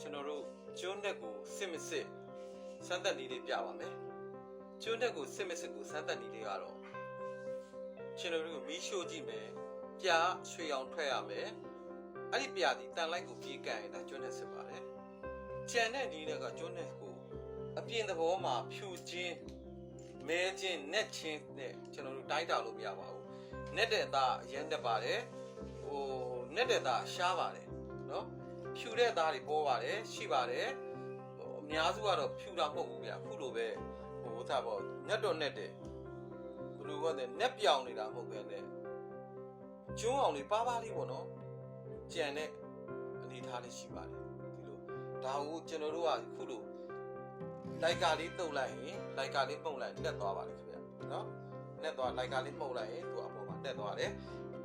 ကျွန်တော်တို့ကျွန်းတက်ကိုစစ်မစစ်စမ်းသပ်နည်းလေးပြပါမယ်ကျွန်းတက်ကိုစစ်မစစ်ကိုစမ်းသပ်နည်းလေးကတော့ကျွန်တော်တို့မီးရှို့ကြည့်မယ်ပြာရွှေအောင်ထွက်ရမယ်အဲ့ဒီပြာဒီတန်လိုက်ကိုပြေးကန်ရင်ဒါကျွန်းတက်စစ်ပါတယ်ကြံတဲ့နည်းနဲ့ကကျွန်းတက်ကိုအပြင်သဘောမှာဖြူချင်းမဲချင်းနက်ချင်းနဲ့ကျွန်တော်တို့တိုင်းတာလို့မရပါဘူးနက်တဲ့သားအရင်တက်ပါတယ်ဟိုနက်တဲ့သားရှားပါတယ်နော် ဖြူတဲ့သားတွေပေါ်ပါတယ်ရှိပါတယ်ဟိုအများစုကတော့ဖြူတာမဟုတ်ဘူးဗျအခုလိုပဲဟိုသာပေါ့ညက်တော့နဲ့တဲ့ဘလူကတဲ့နက်ပြောင်နေတာမဟုတ်ပဲနဲ့ကျွန်းအောင်လေးပါးပါးလေးပေါ့နော်ကြံတဲ့အနေထားလေးရှိပါတယ်ဒီလိုဒါကိုကျွန်တော်တို့ကခုလိုလိုက်ကာလေးတုတ်လိုက်ရင်လိုက်ကာလေးပုံလိုက်တက်သွားပါလိမ့်ခင်ဗျနော်တက်သွားလိုက်ကာလေးမှုတ်လိုက်ရင်သူအပေါ်မှာတက်သွားတယ်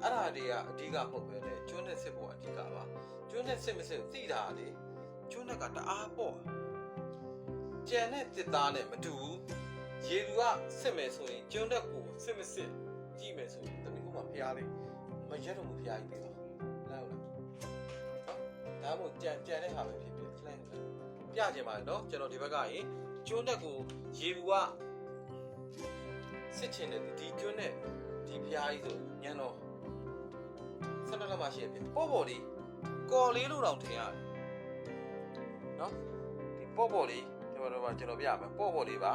အဲ့ဒါတွေကအဓိကမဟုတ်ပဲနဲ့ကျွန်းနဲ့စစ်ဖို့အဓိကပါ ကျွန်းနဲ့စစ်မစစ်သိတာလေကျွန်းနဲ့ကတအားပေါ့ကြံတဲ့တစ်သားနဲ့မတူဘူးရေလူကစစ်မယ်ဆိုရင်ကျွန်းတဲ့ကိုစစ်မစစ်ကြည့်မယ်ဆိုရင်တမီးကမှဖျားလေးမရက်တော့ဘူးဖျားကြီးတယ်လားဟုတ်လားဒါမှမဟုတ်ကြံကြံတဲ့ဟာပဲဖြစ်ဖြစ်လှမ်းပြချင်ပါတယ်နော်ကျွန်တော်ဒီဘက်ကရင်ကျွန်းတဲ့ကိုရေလူကစစ်ချင်တဲ့ဒီကျွန်းနဲ့ဒီဖျားကြီးဆိုညံတော့ဆက်တော့မှရှိရဖြစ်ပေါ့ပေါ့လေး ကော်လေးလို့တောင်ထင်ရတယ်နော်ဒီပေါ့ပေါ့လေးဒီမှာတော့ကျွန်တော်ပြရမယ်ပေါ့ပေါ့လေးပါ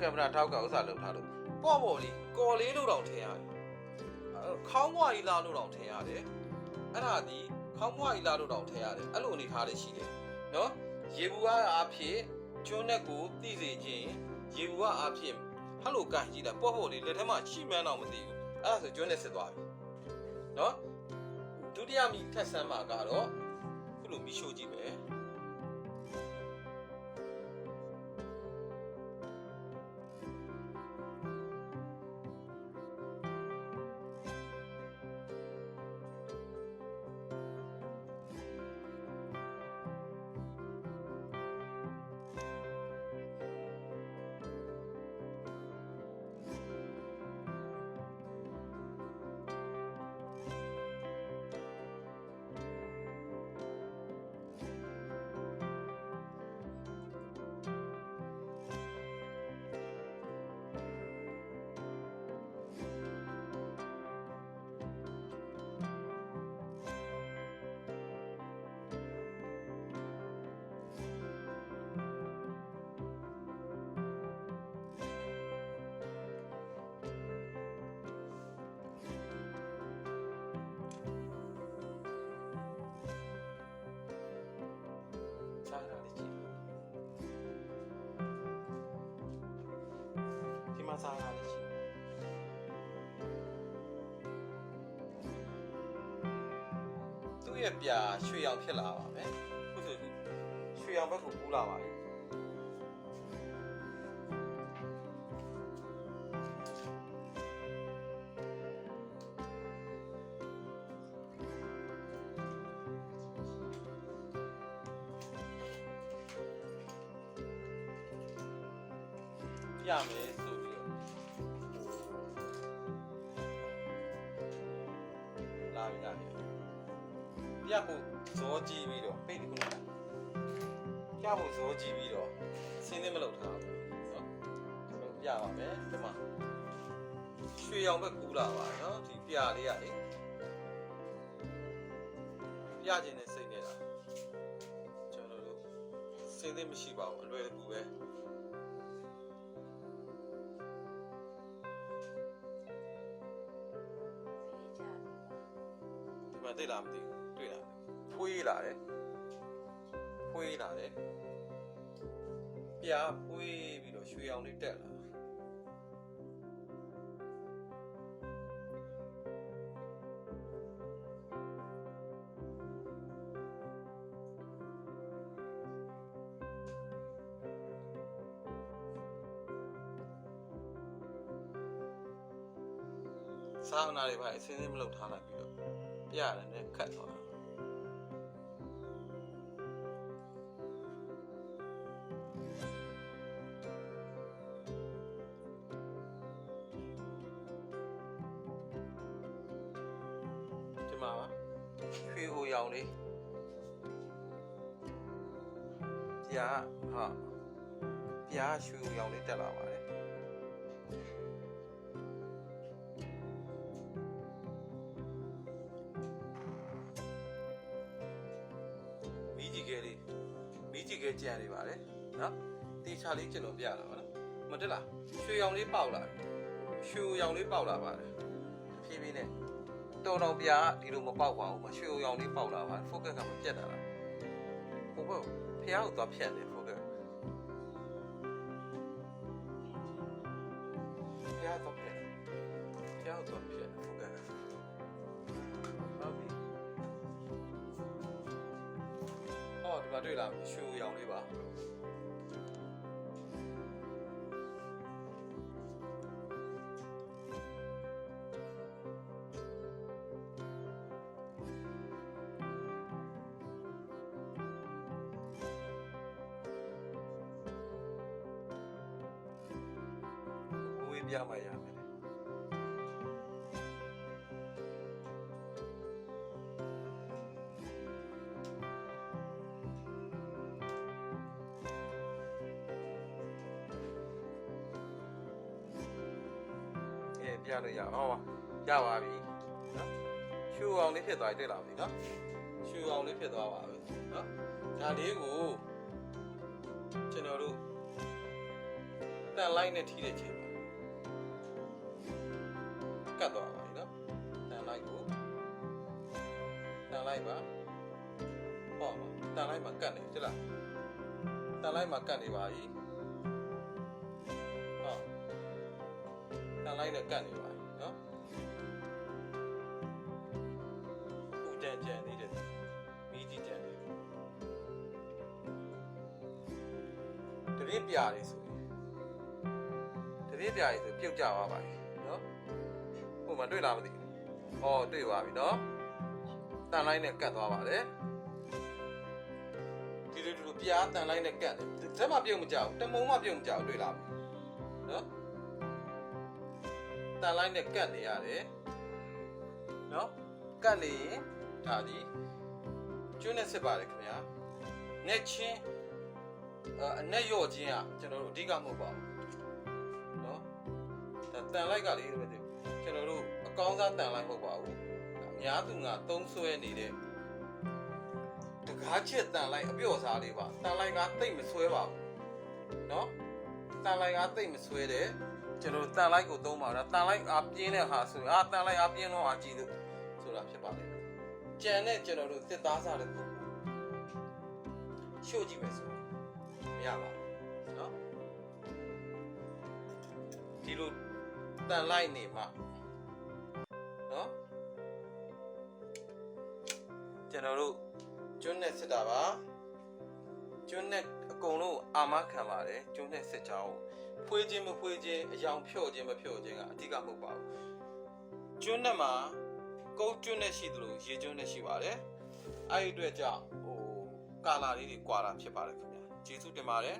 ကင်မရာထောက်ကဥစ္စာလုပ်ထားလို့ပေါ့ပေါ့လေးကော်လေးလို့တောင်ထင်ရတယ်အဲခေါင်းမွားကြီးလားလို့တောင်ထင်ရတယ်အဲ့ဒါဒီခေါင်းမွားကြီးလားလို့တောင်ထင်ရတယ်အဲ့လိုအနေထားလေးရှိတယ်နော်ရေဘူးကားအားဖြင့်ကျွန်းနဲ့ကိုသိစေခြင်းရေဘူးကားအားဖြင့်ဟယ်လိုကန်ကြည့်တာပေါ့ပေါ့လေးလက်ထက်မှာရှိမှန်းတော့မသိဘူးအဲ့ဒါဆိုကျွန်းနဲ့စစ်သွားပြီနော်ဒု တိယမိထက်ဆန်းမှာကတော့ခုလိုမိရှို့ကြည့်မယ် ဒီမှာစားရလေးကြည့်သူ့ရဲ့ပြာရွှေရောင်ဖြစ်လာပါမယ်ခုဆိုခုရွှေရောင်ဘက်ကိုကူးလာပါပြီပြမယ် ပြဖို့ဇောကြည့်ပြီးတော့ပိတ်ဒီခုနကပြဖို့ဇောကြည့်ပြီးတော့စင်းသေးမလုပ်ထားဘူးเนาะကျွန်တော်ပြပါမယ်ဒီမှာရွှေရောင်ဘက်ကူးလာပါเนาะဒီပြလေးကလေပြခြင်းနဲ့စိတ်နေတာကျွန်တော်တို့စင်းသေးမရှိပါဘူးအလွယ်တကူပဲ ဒီမှာသိလားမသိဘူး လာတယ်ပြားဖွေးပြီးတော့ရွှေအောင်လေးတက်လာစာအနာတွေပါအစင်းစင်းမလုပ်ထားလိုက်ပြီးတော့ပြရတယ်နဲ့ခတ်သွား ရွှေဟိုရောင်လေးပြားဟာပြားရွှေရောင်လေးတက်လာပါတယ်မိကြီးကလေးမိကြီးကကြံနေပါတယ်နော်တေချာလေးကျွန်တော်ပြရတာပါနော်မတက်လားရွှေရောင်လေးပေါက်လာပြီရွှေရောင်လေးပေါက်လာပါတယ်ဖြည်းဖြည်းနဲ့ တော်တော်ပြားဒီလိုမပေါက်ပါဘူးမရွှေရောင်လေးပေါက်လာပါတယ် focus ကမပြတ်တာလားဟိုဘက်ဖះကိုသွားဖြတ်တယ် focus ဖះတော့ဖြတ်ဖះတော့ဖြတ် focus ဟုတ်ပြီဟောဒီမှာတွေ့လားရွှေရောင်လေးပါ ပြမှရမယ်လေအဲပြလို့ရအောင်ရပါပြီနော်ရှူအောင်လေးဖြစ်သွားပြီတွေ့လားမသိနော်ရှူအောင်လေးဖြစ်သွားပါပြီနော်ဒါလေးကိုကျွန်တော်တို့တန်လိုက်နဲ့ထိတဲ့ချိန်မှာ ကတ်သွားပါပြီနော်တန်လိုက်ကိုတန်လိုက်ပါဟောတန်လိုက်မှာကတ်နေဟုတ်လားတန်လိုက်မှာကတ်နေပါပြီဟောတန်လိုက်နဲ့ကတ်နေပါပြီနော်ဦးကြံကြံနေတယ်မိကြီးကြံနေတယ်တပည့်ပြားလေးဆိုရင်တပည့်ပြားလေးဆိုပြုတ်ကြပါပါပြီနော်ဟို မှာတွေ့လားမသိဘူး။အော်တွေ့ပါပြီနော်။တန်လိုင်းနဲ့ကတ်သွားပါတယ်။ဒီလိုဒီလိုပြားတန်လိုင်းနဲ့ကတ်တယ်။ဇက်မှပြုတ်မကြောက်တမုံမှပြုတ်မကြောက်တွေ့လား။နော်။တန်လိုင်းနဲ့ကတ်နေရတယ်။နော်။ကတ်နေရင်ဒါဒီကျွန်းနဲ့စစ်ပါတယ်ခင်ဗျာ။နဲ့ချင်းအအနဲ့ရော့ချင်းကကျွန်တော်တို့အဓိကမဟုတ်ပါဘူး။နော်။ဒါတန်လိုက်ကလေးပဲတဲ့ ကျွန်တော်တို့အကောင်းစားတန်လိုက်မဟုတ်ပါဘူးအများသူကသုံးဆွဲနေတဲ့တကားချက်တန်လိုက်အပြော့စားလေးပါတန်လိုက်ကတိတ်မဆွဲပါဘူးเนาะတန်လိုက်ကတိတ်မဆွဲတဲ့ကျွန်တော်တို့တန်လိုက်ကိုသုံးပါတော့တန်လိုက်အားပြင်းတဲ့ဟာဆိုရင်အာတန်လိုက်အားပြင်းတော့အားကြီးလို့ဆိုတာဖြစ်ပါလေကြံတဲ့ကျွန်တော်တို့တစ်သားစားတဲ့ပုံရှို့ကြည့်မယ်ဆိုရင်မရပါဘူးเนาะဒီလိုတန်လိုက်နေမှာ နော်ကျွန်တော်တို့ကျွန်းနဲ့စစ်တာပါကျွန်းနဲ့အကုန်လုံးအာမခံပါတယ်ကျွန်းနဲ့စစ်ချောင်းဖွေးခြင်းမဖွေးခြင်းအယောင်ဖြော့ခြင်းမဖြော့ခြင်းကအဓိကမဟုတ်ပါဘူးကျွန်းနဲ့မှာကုန်းကျွန်းနဲ့ရှိသလိုရေကျွန်းနဲ့ရှိပါတယ်အဲ့ဒီအတွက်ကြောင့်ဟိုကာလာလေးတွေကွာတာဖြစ်ပါတယ်ခင်ဗျာကျေးဇူးတင်ပါတယ်